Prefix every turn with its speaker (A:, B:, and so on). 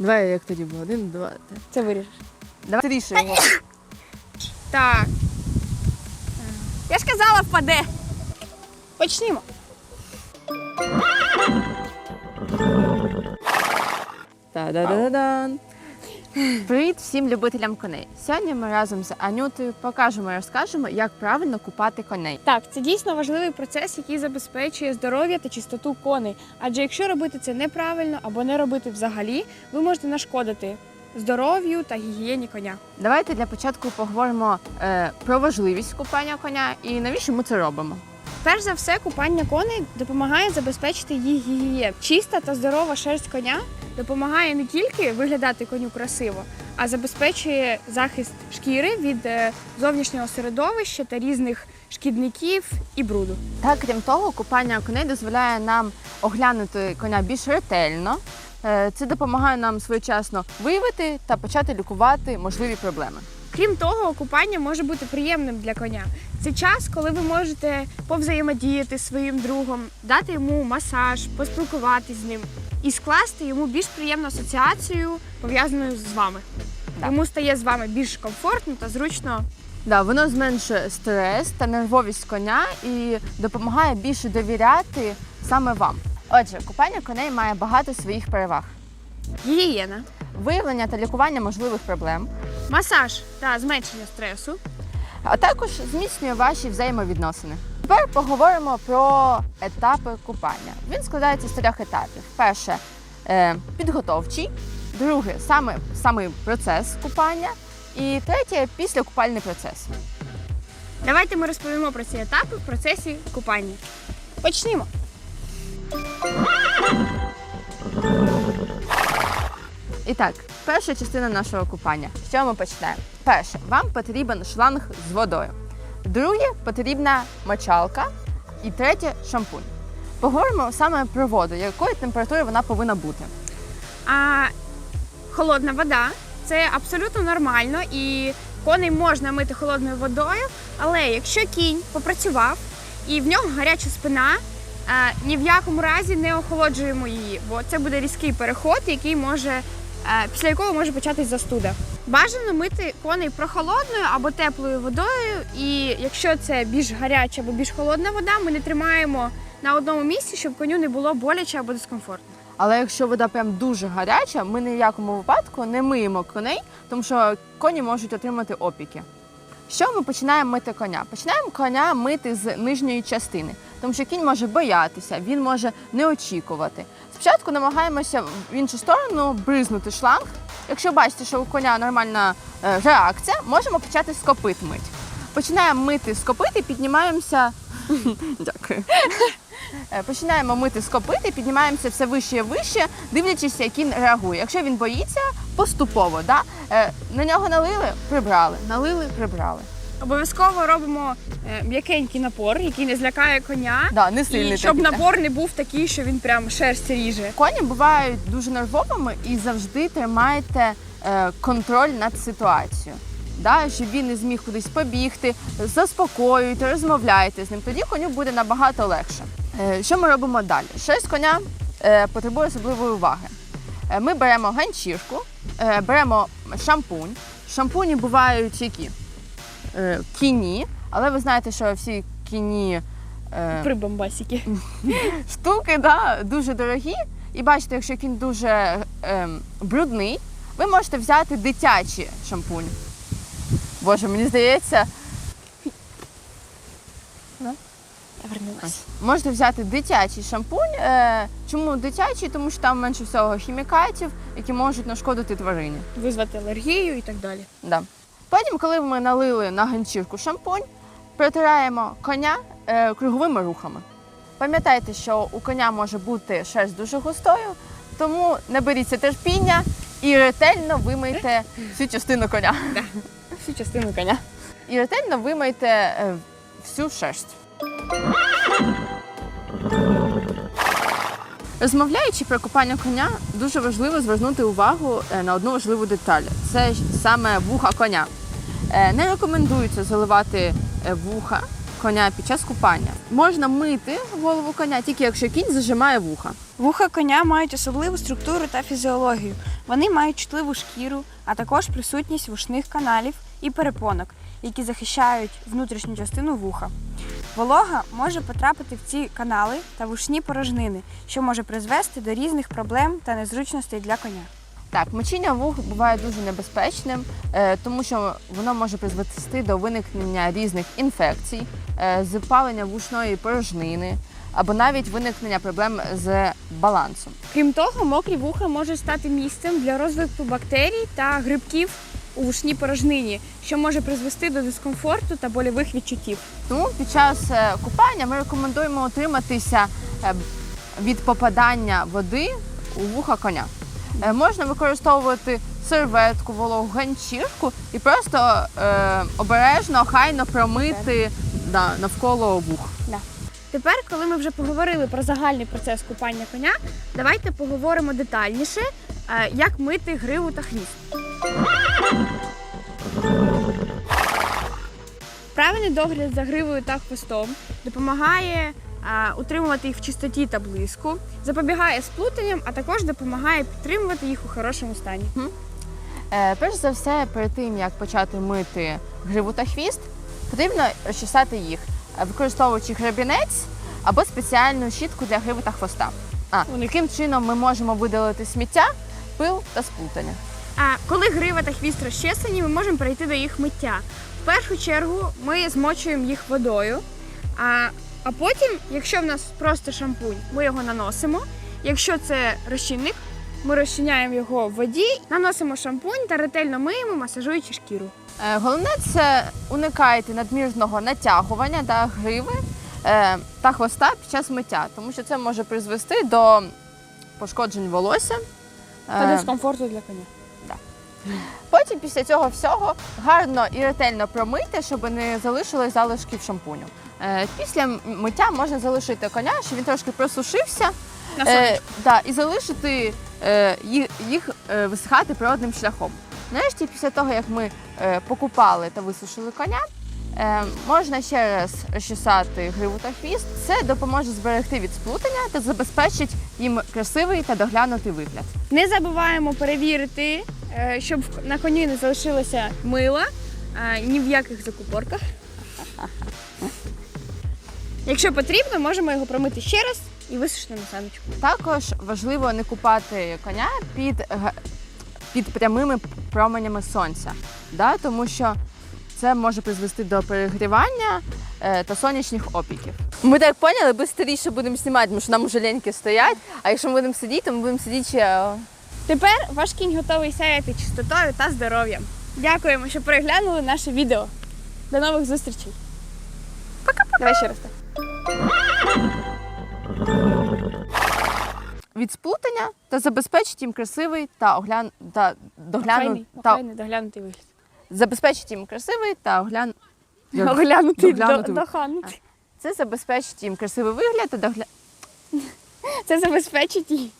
A: Давай, як тоді було? Один, два, три.
B: Це виріжеш.
A: Давай тріше його.
B: Так. Я ж казала, впаде. Почнімо.
A: Та-да-да-дан. Привіт всім любителям коней. Сьогодні ми разом з Анютою покажемо і розкажемо, як правильно купати коней.
B: Так, це дійсно важливий процес, який забезпечує здоров'я та чистоту коней. Адже якщо робити це неправильно або не робити взагалі, ви можете нашкодити здоров'ю та гігієні коня.
A: Давайте для початку поговоримо е, про важливість купання коня і навіщо ми це робимо.
B: Перш за все, купання коней допомагає забезпечити їх гігієну. Чиста та здорова шерсть коня допомагає не тільки виглядати коню красиво, а забезпечує захист шкіри від е, зовнішнього середовища та різних шкідників і бруду.
A: Та крім того, купання коней дозволяє нам оглянути коня більш ретельно. Е, Це допомагає нам своєчасно виявити та почати лікувати можливі проблеми.
B: Крім того, купання може бути приємним для коня. Це час, коли ви можете повзаємодіяти зі своїм другом, дати йому масаж, поспілкуватись з ним і скласти йому більш приємну асоціацію, пов'язану з вами.
A: Так.
B: Йому стає з вами більш комфортно та зручно.
A: Да, воно зменшує стрес та нервовість коня і допомагає більше довіряти саме вам. Отже, купання коней має багато своїх переваг:
B: Гігієна,
A: виявлення та лікування можливих проблем,
B: масаж та зменшення стресу.
A: а також зміцнює ваші взаємовідносини. Тепер поговоримо про етапи купання. Він складається з трьох етапів: перше е, підготовчий, друге саме самий процес купання, і третє післякупальний процес.
B: Давайте ми розповімо про ці етапи в процесі купання. Почнімо.
A: І так, перша частина нашого купання. Що ми почнемо? Перше, вам потрібен шланг з водою. Друге, потрібна мочалка. І третє шампунь. Поговоримо саме про воду, якої температури вона повинна бути.
B: А холодна вода це абсолютно нормально і коней можна мити холодною водою. Але якщо кінь попрацював і в нього гаряча спина, е, ні в якому разі не охолоджуємо її, бо це буде різкий переход, який може е, після якого може початись застуда. Бажано мити коней прохолодною або теплою водою, і якщо це більш гаряча або більш холодна вода, ми не тримаємо на одному місці, щоб коню не було боляче або дискомфортно.
A: Але якщо вода прям дуже гаряча, ми ні в якому випадку не миємо коней, тому що коні можуть отримати опіки. Що ми починаємо мити коня? Починаємо коня мити з нижньої частини, тому що кінь може боятися, він може не очікувати. Спочатку намагаємося в іншу сторону бризнути шланг. Якщо бачите, що у коня нормальна е, реакція, можемо почати з копит мить. Починаємо мити з копит і піднімаємося. Дякую. Е, Починаємо мити з копит і піднімаємося все вище і вище, дивлячись, як він реагує. Якщо він боїться, поступово. Да? Е, На нього налили, прибрали, налили, прибрали.
B: Обов'язково робимо е, м'якенький напор, який не злякає коня.
A: Да, не сильний
B: і щоб
A: такий,
B: напор не був такий, що він прям шерсть ріже.
A: Коні бувають дуже нервовими і завжди тримайте е, контроль над ситуацією. Да, щоб він не зміг кудись побігти, заспокоюйте, розмовляйте з ним. Тоді коню буде набагато легше. Е, що ми робимо далі? Шерсть коня е, потребує особливої уваги. Е, ми беремо ганчірку, е, беремо шампунь. Шампуні бувають які? Е, кіні, але ви знаєте, що всі кіні. е,
B: Прибамбасіки.
A: штуки, да, дуже дорогі. І бачите, якщо кінь дуже ем, брудний, ви можете взяти дитячий шампунь. Боже, мені здається,
B: Я
A: можете взяти дитячий шампунь. Е, чому дитячий? Тому що там менше всього хімікатів, які можуть нашкодити тварині.
B: Визвати алергію і так далі.
A: Да. Потім, коли ми налили на ганчірку шампунь, протираємо коня е, круговими рухами. Пам'ятайте, що у коня може бути шерсть дуже густою, тому наберіться терпіння і ретельно вимийте всю частину коня.
B: Всю частину коня.
A: І ретельно вимийте е, всю шерсть. Розмовляючи про купання коня, дуже важливо звернути увагу е, на одну важливу деталь. Це саме вуха коня. Е, Не рекомендується заливати е, вуха коня під час купання. Можна мити голову коня тільки якщо кінь зажимає вуха.
B: Вуха коня мають особливу структуру та фізіологію. Вони мають чутливу шкіру, а також присутність вушних каналів і перепонок, які захищають внутрішню частину вуха. Волога може потрапити в ці канали та вушні порожнини, що може призвести до різних проблем та незручностей для коня.
A: Так, мочіння вух буває дуже небезпечним, е, тому що воно може призвести до виникнення різних інфекцій, е, запалення вушної порожнини або навіть виникнення проблем з балансом.
B: Крім того, мокрі вуха можуть стати місцем для розвитку бактерій та грибків у вушній порожнині, що може призвести до дискомфорту та больових відчуттів.
A: Тому під час е, купання ми рекомендуємо утриматися е, від попадання води у вуха коня. Е, Можна використовувати серветку, вологу ганчірку і просто е, обережно, хайно промити да, навколо вух.
B: Тепер, коли ми вже поговорили про загальний процес купання коня, давайте поговоримо детальніше, як мити гриву та хвіст. Правильний догляд за гривою та хвостом допомагає е, утримувати їх в чистоті та блиску, запобігає сплутанням, а також допомагає підтримувати їх у хорошому стані.
A: Е, перш за все, перед тим як почати мити гриву та хвіст, потрібно розчесати їх, е, використовуючи гребінець або спеціальну щітку для гриви та хвоста. А, таким чином ми можемо видалити сміття, пил та сплутання.
B: А коли грива та хвіст розчесані, ми можемо перейти до їх миття. В першу чергу ми змочуємо їх водою, а, а потім, якщо в нас просто шампунь, ми його наносимо. Якщо це розчинник, ми розчиняємо його в воді, наносимо шампунь та ретельно миємо, масажуючи шкіру.
A: Е, Головне це уникайте надмірного натягування та гриви е, та хвоста під час миття, тому що це може призвести до пошкоджень волосся.
B: Та
A: Е,
B: дискомфорту для коня.
A: Потім після цього всього гарно і ретельно промити, щоб не залишилось залишків шампуню. Е, Після миття можна залишити коня, щоб він трошки просушився,
B: На
A: е, да, і залишити е, їх, їх е, висихати природним шляхом. Нарешті, після того, як ми е, покупали та висушили коня, е, можна ще раз розчесати гриву та хвіст. Це допоможе зберегти від сплутання та забезпечить їм красивий та доглянутий вигляд.
B: Не забуваємо перевірити, щоб на коні не залишилося мила е, ні в яких закупорках. Якщо потрібно, можемо його промити ще раз і висушити на саночку.
A: Також важливо не купати коня під, під прямими променями сонця, да? тому що це може призвести до перегрівання е, та сонячних опіків. Ми так поняли, швидше будемо знімати, тому що нам уже леньки стоять, а якщо ми будемо сидіти, то ми будемо сидіти ще.
B: Тепер ваш кінь готовий сяяти чистотою та здоров'ям. Дякуємо, що переглянули наше відео. До нових зустрічей. Пока-пока. Давай ще раз так.
A: від сплутання та забезпечить їм красивий та оглян та догляну
B: Охайний,
A: та
B: охайний, доглянутий вигляд.
A: забезпечить їм красивий та оглян.
B: Оглянутий,
A: доглянутий.
B: до- доханутий.
A: Це забезпечить їм красивий вигляд та догля...
B: Це забезпечить її.